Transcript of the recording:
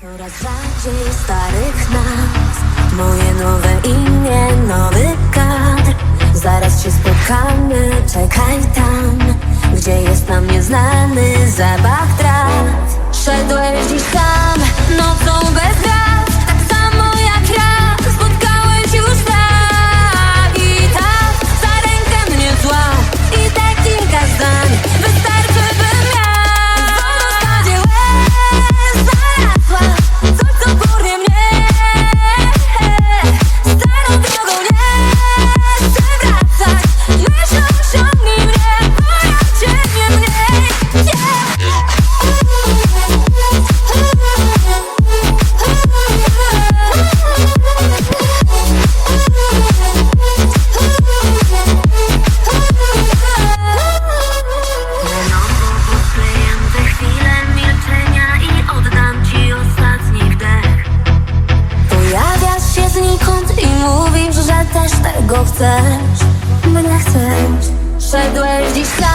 Coraz rzadziej starych nas. Moje nowe imię, nowy kadr. Zaraz się spotkamy, czekaj tam. Gdzie jest nam nieznany zapach traw Szedłeś dziś tam, też tego chcesz. Mnie chcesz. Szedłeś dziś sam